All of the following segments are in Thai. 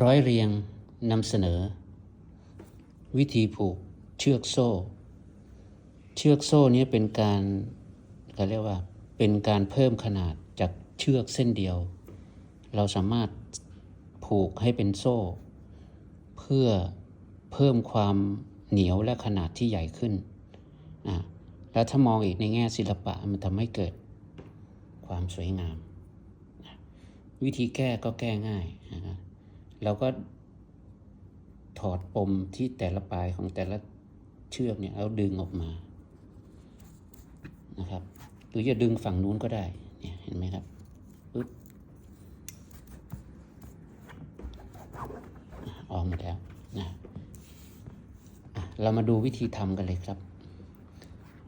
ร้อยเรียงนำเสนอ วิธีผูกเชือกโซ่ เชือกโซ่นี้เป็นการเขาเรียกว่าเป็นการเพิ่มขนาดจากเชือกเส้นเดียว เราสามารถผูกให้เป็นโซ่ เพื่อเพิ่มความเหนียวและขนาดที่ใหญ่ขึ้นอะแล้วถ้ามองอีกในแง่ศิลปะมันทำให้เกิดความสวยงาม วิธีแก้ก็แก้ง่ายนะครับ เราก็ถอดปมที่แต่ละปลายของแต่ละเชือกเนี่ยแล้วดึงออกมานะครับหรือจะดึงฝั่งนู้นก็ได้เนี่ยเห็นไหมครับปึ๊บออกหมดแล้วนะะเรามาดูวิธีทำกันเลยครับ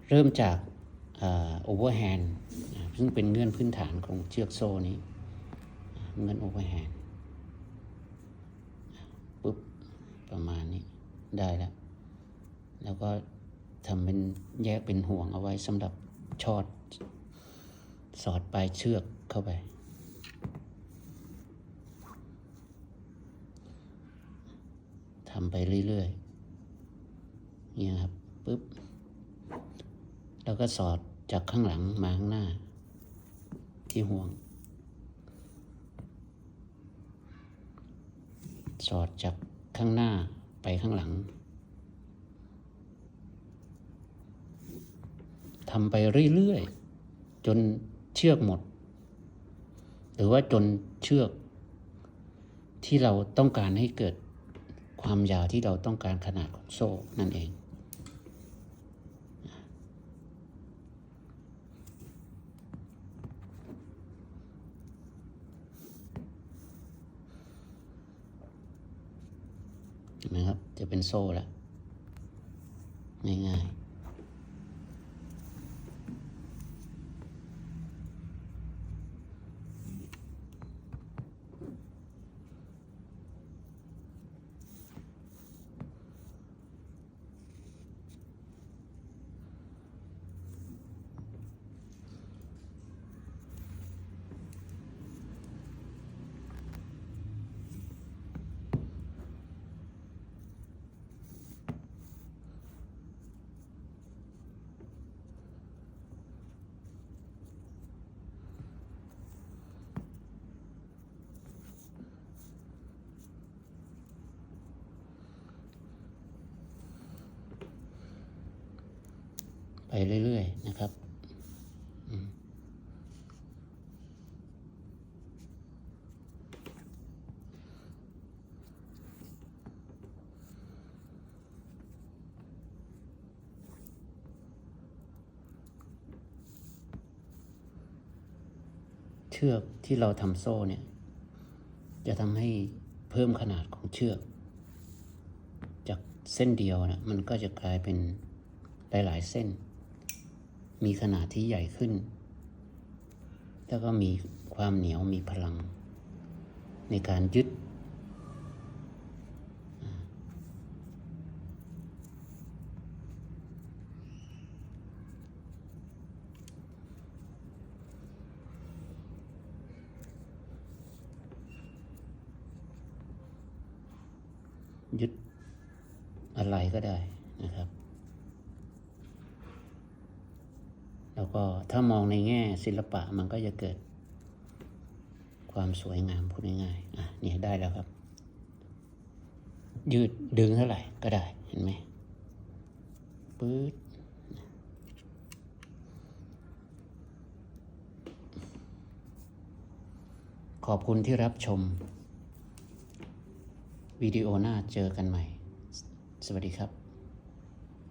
เริ่มจากโอเวอร์แฮนด์ซึ่งเป็นเงื่อนพื้นฐานของเชือกโซ่นี้ เงินโอเวอร์แฮนด์ ปุ๊บประมาณนี้ได้แล้ว แล้วก็ทำเป็นแยกเป็นห่วงเอาไว้สำหรับชอด สอดปลายเชือกเข้าไป ทำไปเรื่อยๆ เนี่ยครับปุ๊บ แล้วก็สอดจากข้างหลังมาข้างหน้าที่ห่วง สอดจากข้างหน้าไปข้างหลังทำไปเรื่อยๆ จนเชือกหมด หรือว่าจนเชือก ที่เราต้องการให้เกิดความยาวที่เราต้องการขนาดของโซ่นั่นเอง นไหมครับ จะเป็นโซ่แล้วง่ายๆ ไปเรื่อยๆนะครับเชือกที่เราทำโซ่เนี่ย จะทำให้เพิ่มขนาดของเชือก จากเส้นเดียวนะมันก็จะกลายเป็นหลาย ๆ เส้น มีขนาดที่ใหญ่ขึ้น แล้วก็มีความเหนียวมีพลัง ในการยึด ยึดอะไรก็ได้นะครับ แล้วก็ถ้ามองในแง่ศิลปะมันก็จะเกิด ความสวยงามพูดง่ายๆอะเนี่ยได้แล้วครับ ยืดดึงเท่าไหร่ก็ได้เห็นไหมปื๊ดขอบคุณที่รับชม วิดีโอหน้าเจอกันใหม่ สวัสดีครับ